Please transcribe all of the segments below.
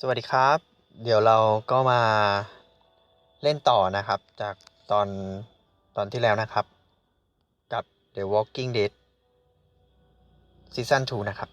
สวัสดีครับ เดี๋ยวเราก็มาเล่นต่อนะครับ จากตอนตอนที่แล้วนะครับ กับ The Walking Dead ซีซั่น2นะครับ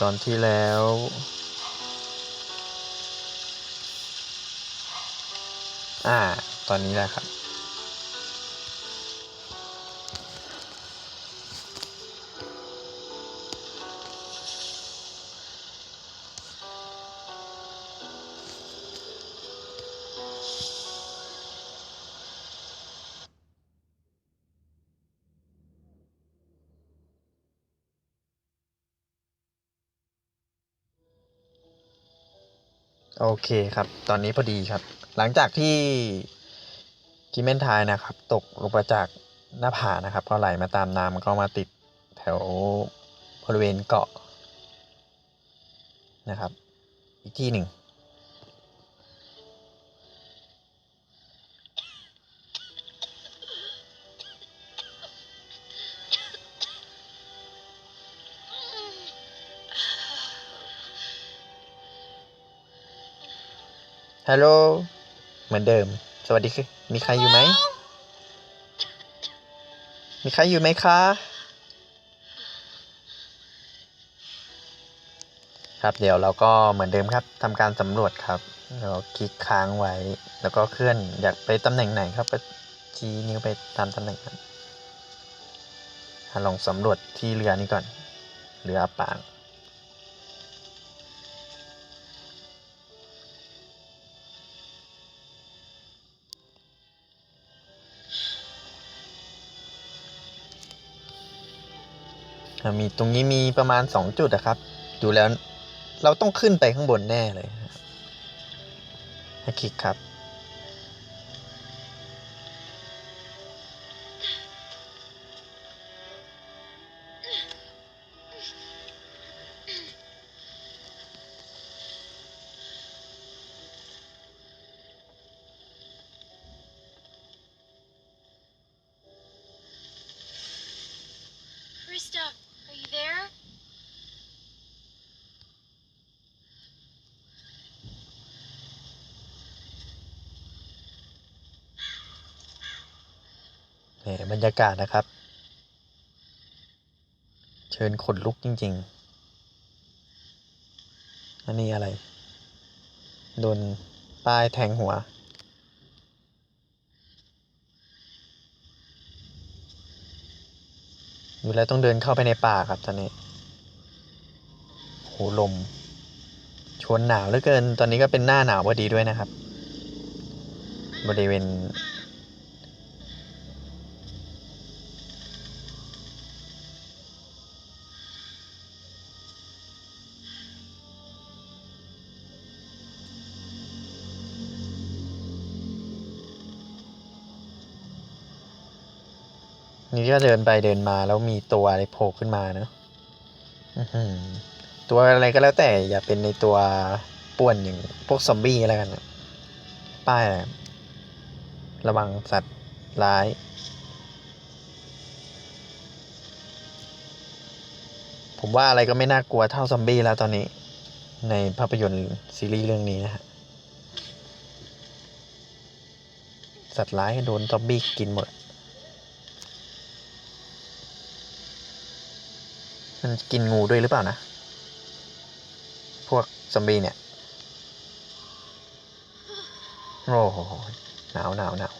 ตอนที่แล้ว อ่า ตอนนี้แหละครับ เคครับ ตอนนี้พอดีครับ หลังจากที่กิเมนทายนะครับ ตกลงมาจากหน้าผานะครับ ก็ไหลมาตามน้ำก็มาติดแถวบริเวณเกาะนะครับ อีกที่หนึ่ง ฮัลโหล เหมือนเดิม สวัสดีคือ มีใครอยู่ไหม มีใครอยู่ไหมคะ ครับ เดี๋ยวเราก็เหมือนเดิมครับทำการสำรวจครับเราคลิกค้างไว้ แล้วก็เคลื่อนอยากไปตำแหน่งไหนครับก็ชี้นิ้วไปตามตำแหน่งนั้นลองสำรวจที่เรือนี้ก่อน เรืออับปาง มีตรงนี้มีประมาณสองจุดนะครับ ดูแล้วเราต้องขึ้นไปข้างบนแน่เลยนะครับให้คลิกครับ บรรยากาศนะครับ เชิญขนลุกจริงๆ อันนี้อะไร โดนป้ายแทงหัว อยู่แล้วต้องเดินเข้าไปในป่าครับตอนนี้โหลม ชวนหนาวเหลือเกิน ตอนนี้ก็เป็นหน้าหนาวพอดีด้วยนะครับ บริเวณ นี่ก็เดินไปเดินมาแล้วมีตัวอะไรโผล่ขึ้นมาเนอะตัวอะไรก็แล้วแต่ อย่าเป็นในตัวป่วนอย่างพวกซอมบี้อะไรกันป้ายรระวังสัตว์ร้าย ผมว่าอะไรก็ไม่น่ากลัวเท่าซอมบี้แล้วตอนนี้ ในภาพยนตร์ซีรีส์เรื่องนี้นะฮะสัตว์ร้ายโดนซอมบี้กินหมด มันกินงูด้วยหรือเปล่านะ พวกซอมบี้เนี่ย โอ้โหหนาวหนาวหนาว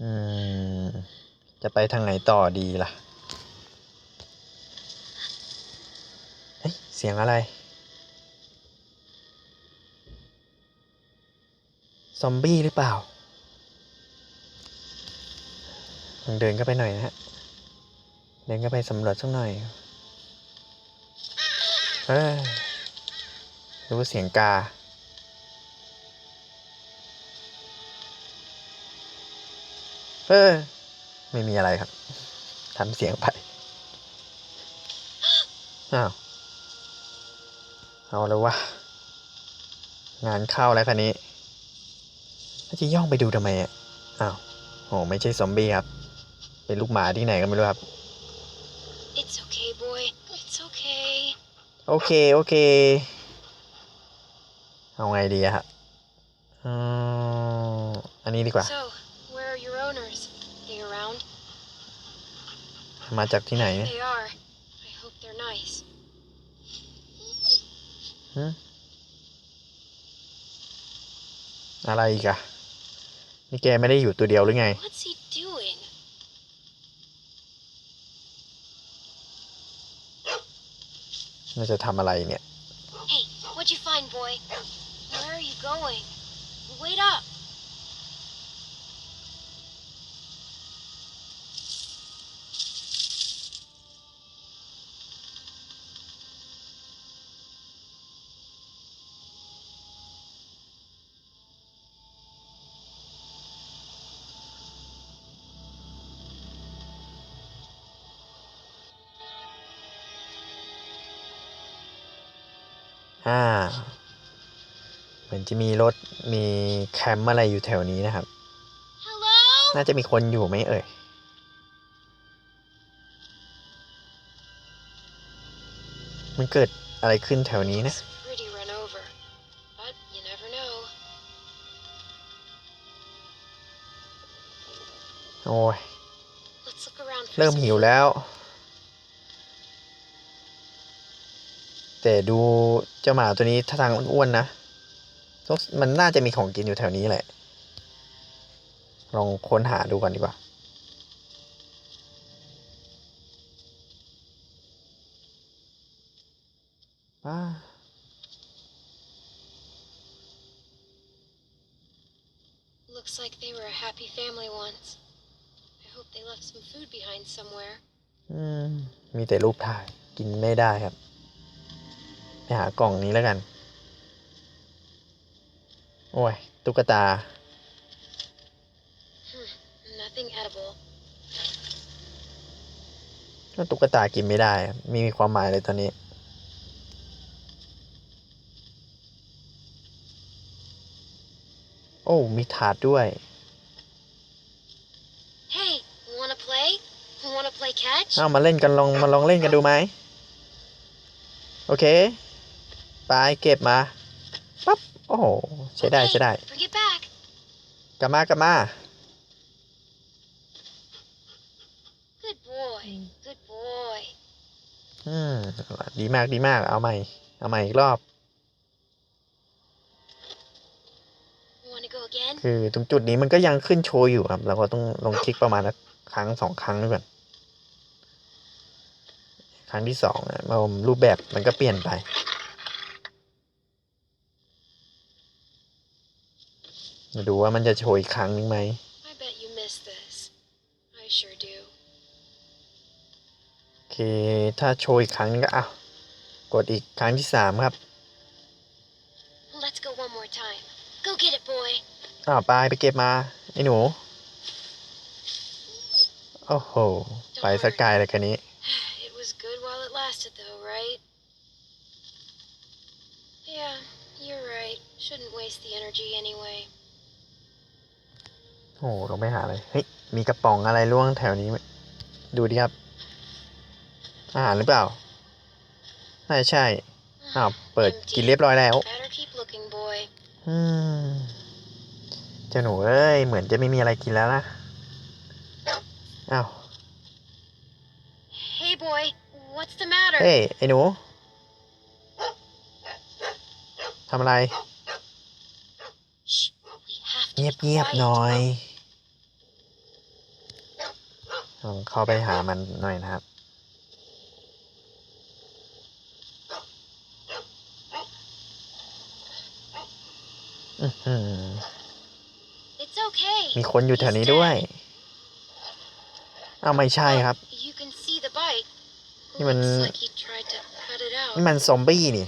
อืมจะไปทางไหนต่อดีล่ะ เสียงอะไร ซอมบี้หรือเปล่าลองเดินเข้าไปหน่อยนะฮะ เดินเข้าไปสำรวจสักหน่อยเฮ้ยรู้ว่าเสียงกา เออ ไม่มีอะไรครับทำเสียงไป อ้าว เอาแล้ววะ งานเข้าแล้วคันนี้แล้วจะย่องไปดูทำไมอะ อ้าวโหไม่ใช่ซอมบี้ครับ เป็นลูกหมาที่ไหนก็ไม่รู้ครับ It's okay, boy. It's okay. โอเค โอเค เอาไงดีอะฮะอืมอันนี้ดีกว่า So, where are your owners? They around? มาจากที่ไหนเนี่ย They are. I hope they're nice. หึอะไรอีกอะนี่แกไม่ได้อยู่ตัวเดียวหรือไง What's he doing? น่าจะทำอะไรเนี่ย Hey, what'd you find, boy? Where are you going? Wait up. อ่า เหมือนจะมีรถมีแคมป์อะไรอยู่แถวนี้นะครับ Hello? น่าจะมีคนอยู่ไหมเอ่ยมันเกิดอะไรขึ้นแถวนี้นะ Looks pretty run over. But you never know. โอ้ย Let's look around for เริ่ม some หิว food. แล้ว แต่ดูเจ้าหมาตัวนี้ท่าทางอ้วนๆนะต้องมันน่าจะมีของกินอยู่แถวนี้แหละ ลองค้นหาดูก่อนดีกว่าอ่า Looks like they were a happy family once. I hope they left some food behind somewhere. อืมมีแต่รูปถ่าย กินไม่ได้ครับไป หากล่องนี้แล้วกัน โอ้ย ตุ๊กตา Nothing edible. ก็ตุ๊กตากินไม่ได้ครับไมมีความหมายเลยตอนนี้ โอ้ มีถาดด้วย Hey, wanna play? Wanna play catch? เอามาเล่นกันลองมาลองเล่นกันดูไหมโอเค ไปเก็บมาปั๊บโอ้โหใช้ได้ Okay, ใช้ได้ Bring it back. กลับมากลับมา Good boy. Good boy. อืมดีมากดีมากเอาใหม่ เอาใหม่อีกรอบ Wanna go again? คือตรงจุดนี้มันก็ยังขึ้นโชว์อยู่ครับเราก็ต้องลองคลิกประมาณสักครั้งสองครั้งด้วยก่อนครั้งที่สองอะมันรูปแบบมันก็เปลี่ยนไป มาดูว่ามันจะโชว์อีกครั้งนึงไหม I bet you miss this. I sure do. โอเค ถ้าโชว์อีกครั้งนึงก็อะกดอีกครั้งที่สามครับ Let's go one more time. Go get it, boy. อ้าวไปไปเก็บมา ไอ้หนู โอ้โห ไปสกายเลยกันนี้ It was good while it lasted, though, right? Yeah, you're right. Shouldn't waste the energy anyway. โอ้โหลงไปหาเลยเฮ้ย มีกระป๋องอะไรล่วงแถวนี้ไหมดูดิครับ อาหารหรือเปล่า น่าจะใช่ อ้าว เปิดกินเรียบร้อยแล้ว Better keep looking, boy. อืมเจ้าหนูเอ้ย เหมือนจะไม่มีอะไรกินแล้วนะ อ้าว Hey, boy. What's the matter? เฮ้ย ไอ้หนูทำอะไร Shh. We have to เงียบ be เงียบ quiet. หน่อย ลองเข้าไปหามันหน่อยนะครับอื้อหือ okay. มีคนอยู่แถวนี้ด้วยอ้าวไม่ใช่ครับ You can see the bite. นี่มัน Looks like he tried to cut it out. นี่มันซอมบี้นี่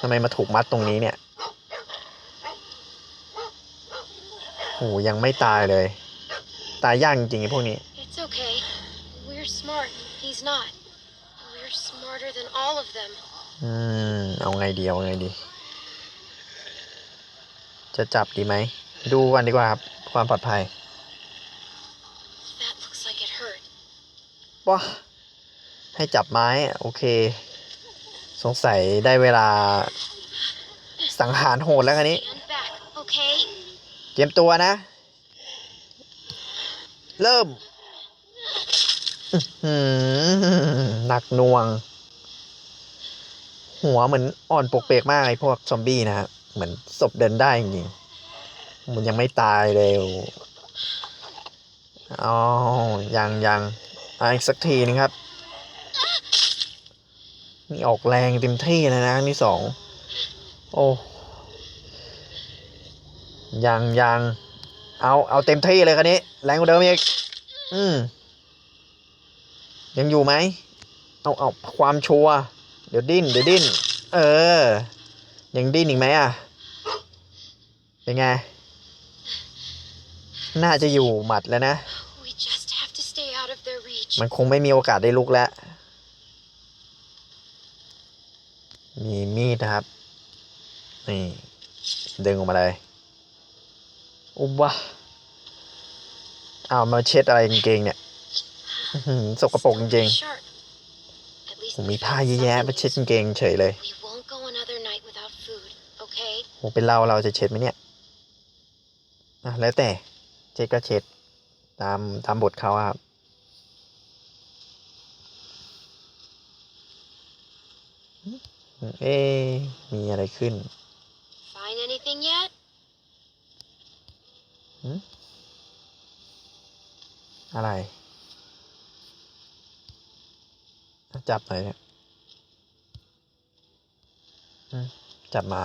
ทำไมมาถูกมัดตรงนี้เนี่ยโหยังไม่ตายเลย ตายยากจริงๆไอ้พวกนี้ It's okay. We're smart. He's not. We're smarter than all of them. อืมเอาไงดีเอาไงดี จะจับดีไหม ดูกันดีกว่าครับ ความปลอดภัย That looks like it hurt. ว้าให้จับไม้อะโอเค สงสัยได้เวลาสังหารโหดแล้วคันนี้ Stand back, okay? เตรียมตัวนะ เริ่มอื้อ หนักน่วง หัวเหมือนอ่อนปกเปกมากไอ้พวกซอมบี้นะฮะ เหมือนศพเดินได้จริงๆมันยังไม่ตายเลยอ๋อยังยังอะอีกสักทีนึงครับ นี่ออกแรงเต็มที่เลยนะครั้งที่สอง โอ้ยังยังเอา เอาเต็มที่เลยคันนี้ แรงกว่าเดิมอีก อืม ยังอยู่ไหมเอาเอาความชัวร์เดี๋ยวดิ้นเดี๋ยวดิ้น เออ ยังดิ้นอีกไหมอะเป็นไง น่าจะอยู่หมัดแล้วนะ We just have to stay out of their reach. มันคงไม่มีโอกาสได้ลุกแล้ว มีมีดนะครับ นี่ดึงออกมาเลย อุบวะเอามาเช็ดอะไรกางเกงเนี่ยอื้อหือ สกปรกจริง Sharp. At ๆ least ผม we มีผ้า found เยอะแยะ something มา to เช็ดกางเกงเฉยเลย We won't go another night without food, okay? โหเป็นเราเราจะเช็ดไหมเนี่ยอะแล้วแต่เช็ดก็เช็ดตามตามบทเขาอะครับเอ๊ะมีอะไรขึ้น Find anything yet? อะไรอะ จับหน่อยเนี่ยจับหมา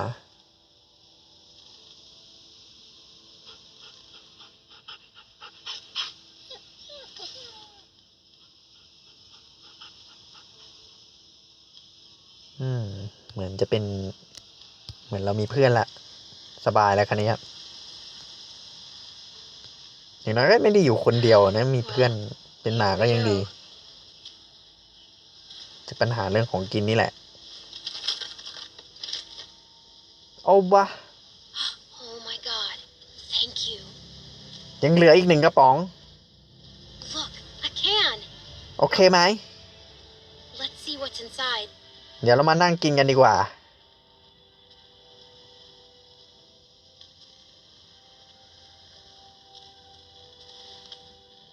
อืม เหมือนจะเป็น เหมือนเรามีเพื่อนละ สบายแล้วคันนี้ครับ อย่างน้อยก็ไม่ได้อยู่คนเดียวนะ มีเพื่อนเป็นหมาก็ยังดี ปัญหาเรื่องของกินนี่แหละโอ้บะ Oh my god. Thank you. ยังเหลืออีกหนึ่งกระป๋อง Look, a can. โอเคไหม Let's see what's inside. เดี๋ยวเรามานั่งกินกันดีกว่า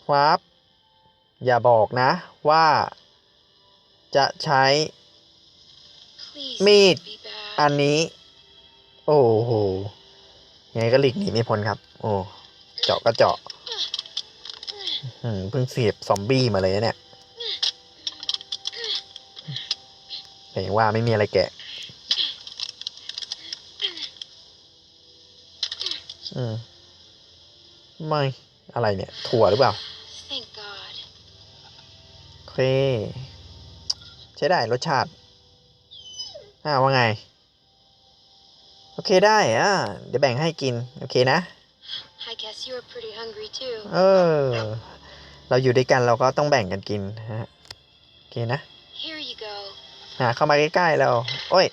ครับ อย่าบอกนะว่า จะใช้ Please Meat. don't be bad. อันนี้ โอ้โหยังไงก็หลีกหนีไม่พ้นครับ โอ้เจาะก็เจาะอืมเพิ่งเสียบซอมบี้มาเลยนะเนี่ยแต่ยังว่าไม่มีอะไรแกะ อืม ไม่ อะไรเนี่ย ถั่วหรือเปล่า Thank God. โอเคใช้ได้รสชาติอ่าว่าไง โอเคได้อ่าเดี๋ยวแบ่งให้กิน โอเคนะ I guess you were pretty hungry too. เออ เราอยู่ด้วยกันเราก็ต้องแบ่งกันกินฮะโอเคนะ Here you go. หาเข้ามาใกล้ๆแล้วโอ้ย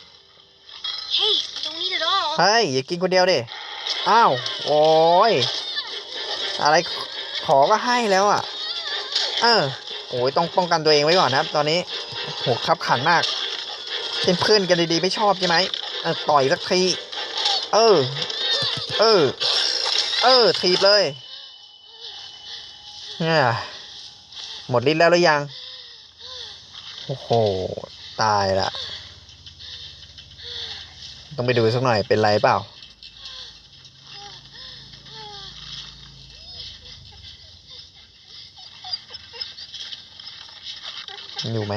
Hey, don't eat it all. เฮ้ย อย่ากินคนเดียวดิ อ้าว โอ้ย อะไรขอก็ให้แล้วอะ เออโอ้ยต้องป้องกันตัวเองไว้ก่อนนะครับ ตอนนี้ โหขับขันมากเป็นเพื่อนกันดีๆไม่ชอบใช่ไหมต่อยสักทีเออ เออ เออทีบเลยเนี่ยหมดฤทธิ์แล้วหรือยัง โอ้โห ตายละ ต้องไปดูสักหน่อยเป็นไรเปล่า อยู่ไหม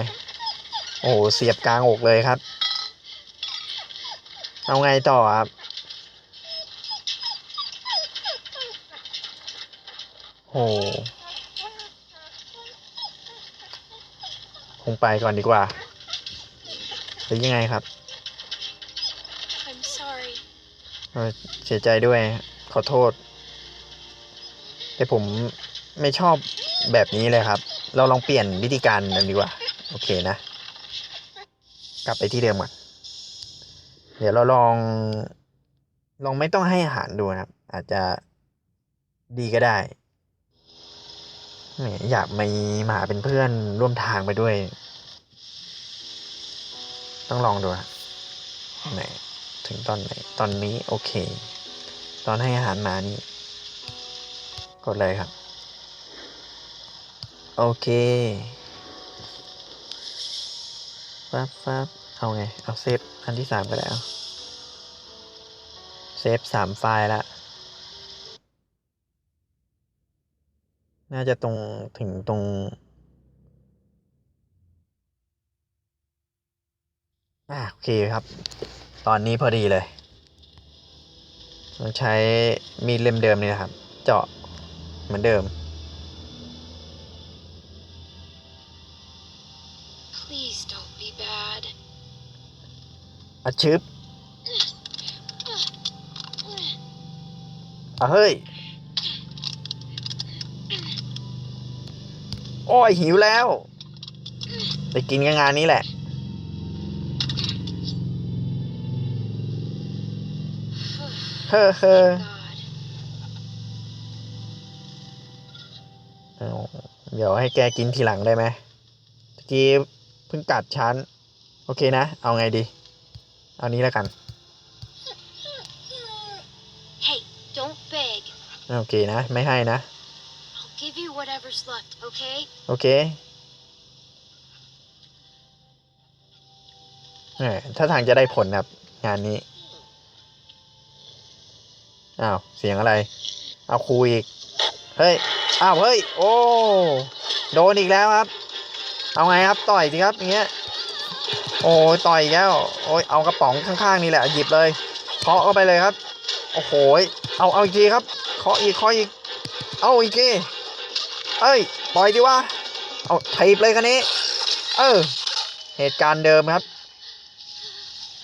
โอ้โหเสียบกลางอกเลยครับ เอาไงต่อครับโหคงไปก่อนดีกว่าหรือยังไงครับ I'm sorry. เออเสียใจด้วย ขอโทษ แต่ผมไม่ชอบแบบนี้เลยครับ เราลองเปลี่ยนวิธีการกันดีกว่า โอเคนะ กลับไปที่เดิมก่อน เดี๋ยวเราลอง ลองไม่ต้องให้อาหารดูนะครับ อาจจะดีก็ได้อยากมีหมาเป็นเพื่อนร่วมทางไปด้วย ต้องลองดูครับไหนถึงตอนไหน ตอนนี้โอเค ตอนให้อาหารหมานี่ กดเลยครับ โอเค ฟับฟับเอาไง เอาเซฟอันที่สามก็ได้เอาเซฟสามไฟล์ละ น่าจะตรงถึงตรง อ่าโอเคครับ ตอนนี้พอดีเลยต้องใช้มีดเล่มเดิมนี่นะครับ เจาะเหมือนเดิม อาชึบอะเฮ้ย โอ้ย หิวแล้ว ไปกินกันงานนี้แหละ เฮ้อเฮ้อเอาเดี๋ยวให้แกกินทีหลังได้ไหมตะกี้เพิ่งกัดฉัน โอเคนะ เอาไงดี เอานี้แล้วกัน Hey, don't beg. โอเคนะ ไม่ให้นะ I'll give you whatever's left, okay? โอเคแหมถ้าทางจะได้ผลครับ งานนี้ อ้าว เสียงอะไร เอาคุยอีก เฮ้ย อ้าว เฮ้ย โอ้ โดนอีกแล้วครับ เอาไงครับ ต่อยสิครับอย่างเงี้ย โอ้ยต่อยอีกแล้วโอ้ยเอากระป๋องข้างๆนี่แหละหยิบเลยเคาะเข้าไปเลยครับ โอ้โหเอาเอาอีกทีครับเคาะอีกเคาะอีก เอาอีกทีเอ้ยปล่อยดิวะเอาถีบเลยคันนี้ เออ เหตุการณ์เดิมครับ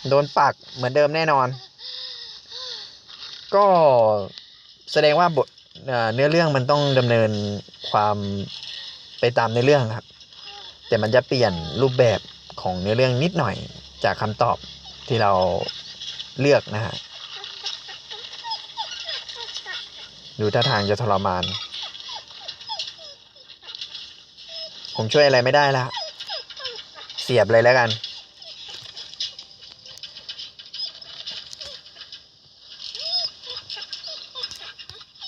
โดนปักเหมือนเดิมแน่นอน ก็แสดงว่าบทเนื้อเรื่องมันต้องดำเนินความไปตามเนื้อเรื่องครับ แต่มันจะเปลี่ยนรูปแบบ ของเนื้อเรื่องนิดหน่อยจากคำตอบที่เราเลือกนะฮะดูท่าทางจะทรมาน ผมช่วยอะไรไม่ได้แล้วเสียบเลยแล้วกัน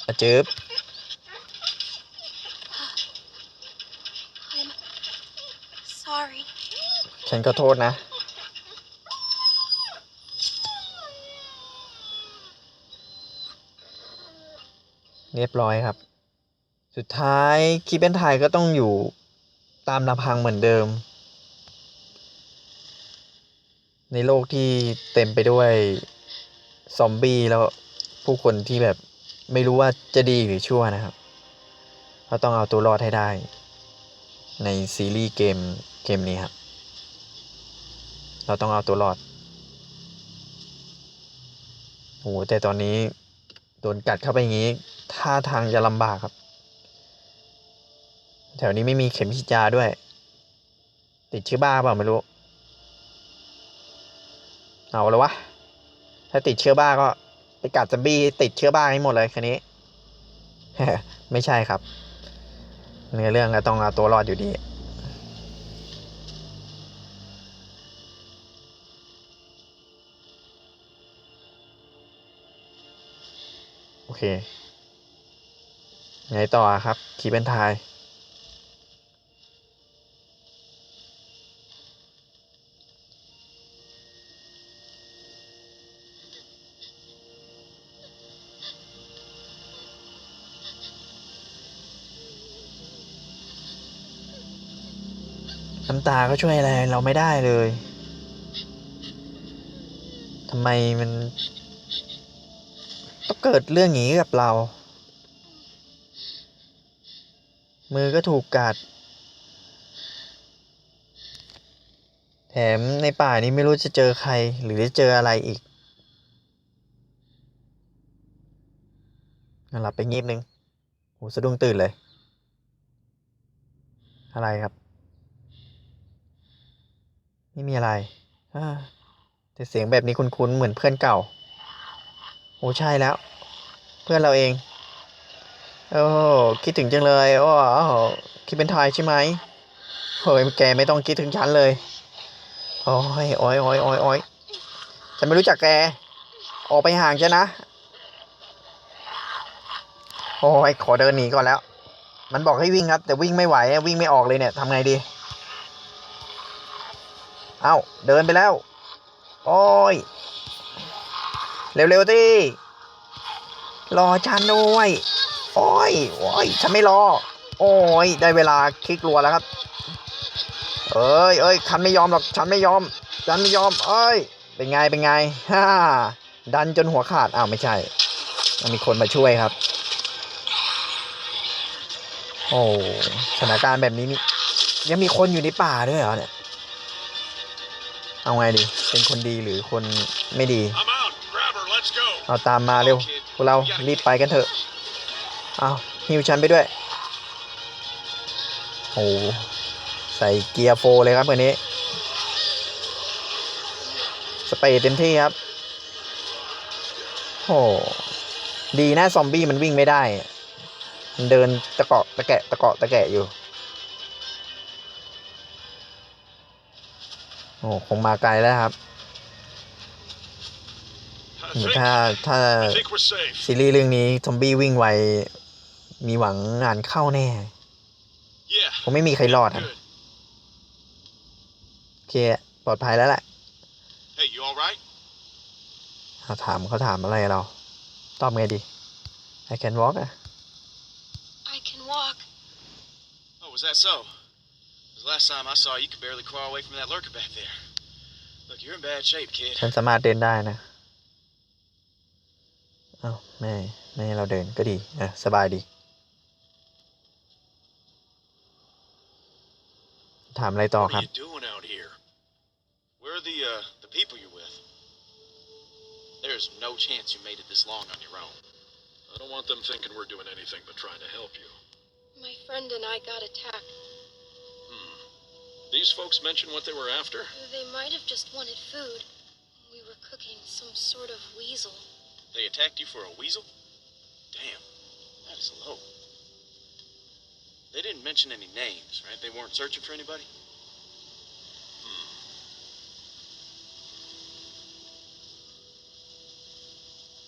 อาจืบ I'm sorry. ฉันก็โทษนะ เรียบร้อยครับ สุดท้ายคีเป็นไทยก็ต้องอยู่ตามลำพังเหมือนเดิม ในโลกที่เต็มไปด้วยซอมบี้แล้วผู้คนที่แบบไม่รู้ว่าจะดีหรือชั่วนะครับเขาต้องเอาตัวรอดให้ได้ ในซีรีส์เกมเกมนี้ครับ เราต้องเอาตัวรอดโหแต่ตอนนี้โดนกัดเข้าไปอย่างนี้ท่าทางจะลำบากครับ แถวนี้ไม่มีเข็มฉีดยาด้วย ติดเชื้อบ้าเปล่าไม่รู้ เอาเลยวะ ถ้าติดเชื้อบ้าก็ไปกัดซอมบี้ติดเชื้อบ้าให้หมดเลยคันนี้ ไม่ใช่ครับ เนื้อเรื่องก็ต้องเอาตัวรอดอยู่ดี เค ไงต่อครับ คีเป็นไทยน้ำตาก็ช่วยอะไรเราไม่ได้เลย ทำไมมัน ต้องเกิดเรื่องอย่างนี้กับเรา มือก็ถูกกัด แถมในป่านี้ไม่รู้จะเจอใครหรือจะเจออะไรอีกงั้นหลับไปงีบนึงโหสะดุ้งตื่นเลย อะไรครับ ไม่มีอะไรแต่เสียงแบบนี้คุ้นๆเหมือนเพื่อนเก่า โอ้ใช่แล้ว เพื่อนเราเอง โอ้คิดถึงจังเลยโอ้คิดเป็นไทยใช่ไหมเฮ้ยแกไม่ต้องคิดถึงฉันเลยโอ้ยโอ้ยโอ้ยโอ้ยโอ้ยฉันไม่รู้จักแก ออกไปห่างฉันนะ โอ้ยขอเดินหนีก่อนแล้ว มันบอกให้วิ่งครับ แต่วิ่งไม่ไหววิ่งไม่ออกเลยเนี่ยทำไงดี เอ้าเดินไปแล้ว โอ้ย เร็วๆสิรอฉันด้วยโอ้ยโอ้ยฉันไม่รอ โอ้ย ได้เวลาคลิกรัวแล้วครับ เอ้ยเอ้ยฉันไม่ยอมหรอก ฉันไม่ยอม ฉันไม่ยอม เอ้ย เป็นไง เป็นไง ฮ่า ดันจนหัวขาด อ้าว ไม่ใช่ มีคนมาช่วยครับ โอ้สถานการณ์แบบนี้นี่ ยังมีคนอยู่ในป่าด้วยเหรอเนี่ย เอาไงดี เป็นคนดีหรือคนไม่ดี เอาตามมาเร็วพวกเรารีบไปกันเถอะ เอาหิวฉันไปด้วย โอ้ใส่เกียร์โฟร์เลยครับวันนี้ สเปรย์เต็มที่ครับ โอ้ดีนะซอมบี้มันวิ่งไม่ได้ มันเดินตะเกาะตะแกะตะเกาะตะแกะอยู่ โอ้คงมาไกลแล้วครับ I หรือ think, ถ้าถ้า I think we're safe. ซีรีส์เรื่องนี้ซอมบี้วิ่งไว มีหวังงานเข้าแน่ Yeah. คงไม่มีใครรอดอะ Good. โอเค ปลอดภัยแล้วแหละ Hey, you all right? เอาถามเขาถามอะไรเรา ตอบไงดี I can walk อะ I can walk. Oh, was that so? 'Cause last time I saw you, you could barely crawl away from that lurker back there. Look, you're in bad shape, kid. ฉันสามารถเดินได้นะ เอ้าแม่แม่ให้เราเดินก็ดีอะสบายดี ถามอะไรต่อ What ครั are บ you doing out here? Where are the uh the people you're with? There's no chance you made it this long on your own. I don't want them thinking we're doing anything but trying to help you. My friend and I got attacked. Hmm. These folks mention what they were after? They might have just wanted food. We were cooking some sort of weasel. They attacked you for a weasel? Damn, that is low. They didn't mention any names, right? They weren't searching for anybody? Hmm.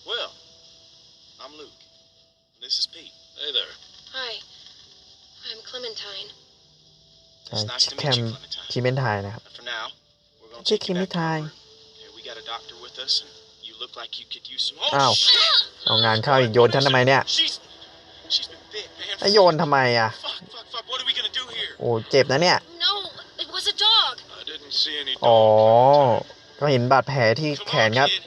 Well, I'm Luke. This is Pete. Hey there. Hi. I'm Clementine. It's nice to meet you, Clementine. For now, we're going to take you to the room. We got a doctor with us and look like you could use some. Ow. Oh shit! เอางานเข้าอีกโยนฉันทำไมเนี่ย She's she's been bit, man. แล้วโยนทำไมอะ Fuck, fuck, fuck. What are we gonna do here? โอ้เจ็บนะเนี่ย No, it was a dog. I didn't see any อ๋อ dog. ก็เห็นบาดแผลที่ Come แขน on, ครับ kid.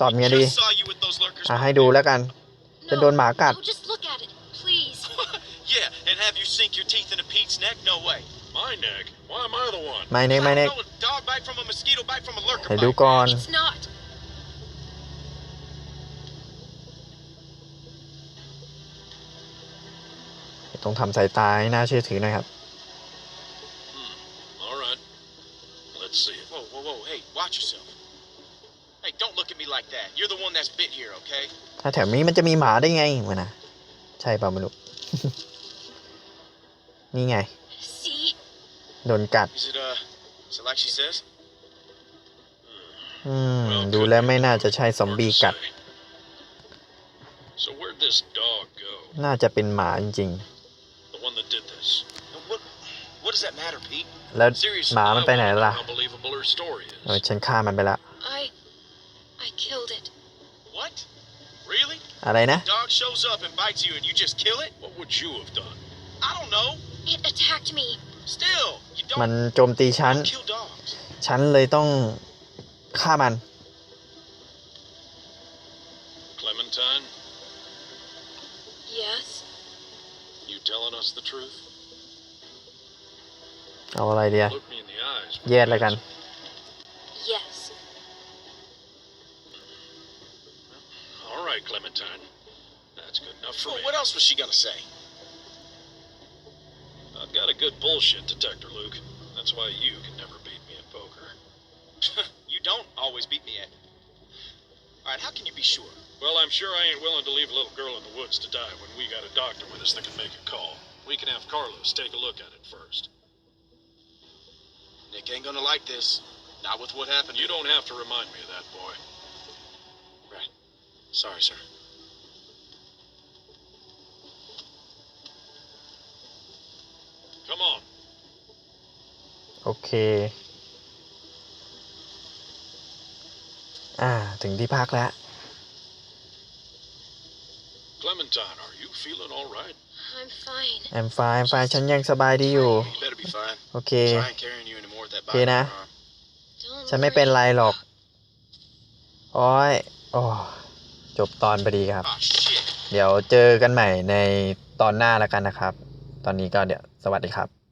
ตอบไงดี Just saw you with those lurkers อะ back ให้ดู there. แล้วกัน No, จะโดนหมากัด no, just look at it, please. yeah, and have you sink your teeth into Pete's neck? No way. My neck? Why am I the one? ไม่เน็กไม่ I เน็ก don't know, a dog bite from a mosquito bite from a lurker ให้ดู bite. ก่อน It's not. ต้องทำสายตาให้น่าเชื่อถือหน่อยครับ Hmm. All right. Let's see it. Whoa, whoa, whoa. Hey, watch yourself. Hey, don't look at me like that. You're the one that's bit here, okay? ถ้าแถวนี้มันจะมีหมาได้ไงวะนะใช่เปล่าไม่รู้ นี่ไง See? โดนกัด Is it, uh, is it like she says? อืมดูแล้วไม่น่าจะใช่ซอม Hard บี้ to กัด say. So where'd this dog go? น่าจะเป็นหมาจริง The one that did this? And What, what does that matter, Pete? ๆแล้ว Seriously, หมามันไปไหน I wanna ล่ะ know How believable her story เออ is. ฉันฆ่ามันไปแล้ว I. I killed it. What? Really? อะไรนะ Dog shows up and bites you and you just kill it? What would you have done? I don't know. It attacked me. Still, you มัน don't, โจมตีฉัน don't kill dogs. ฉันเลยต้องฆ่ามัน Clementine, Yes? you telling us the truth? เอาอะไรเดีย Look me in the eyes. แยกแล้วกัน Yes. All right, Clementine. That's good enough for Well, me. what else was she gonna say? I've got a good bullshit detector, Luke. That's why you can never beat me at poker. you don't always beat me at. All right, how can you be sure? Well, I'm sure I ain't willing to leave a little girl in the woods to die when we got a doctor with us that can make a call. We can have Carlos take a look at it first. Nick ain't gonna like this. Not with what happened. You don't have to remind me of that, boy. Right. Sorry, sir. Come on. โอเค อ่า ถึงที่พักแล้ว Clementine, are you feeling all right? I'm fine. แอมไฟแอมไฟฉันยังสบายดีอยู่ You better be fine. โอเค So I ain't carrying you anymore with that Okay, bike. nah. uh, Don't ฉันไม่เป็น worry. ไรหรอกโอ้ยโอ้จบตอนพอดีครับ Ah, shit. เดี๋ยวเจอกันใหม่ในตอนหน้าแล้วกันนะครับ ตอนนี้ก็เดี๋ยวสวัสดีครับ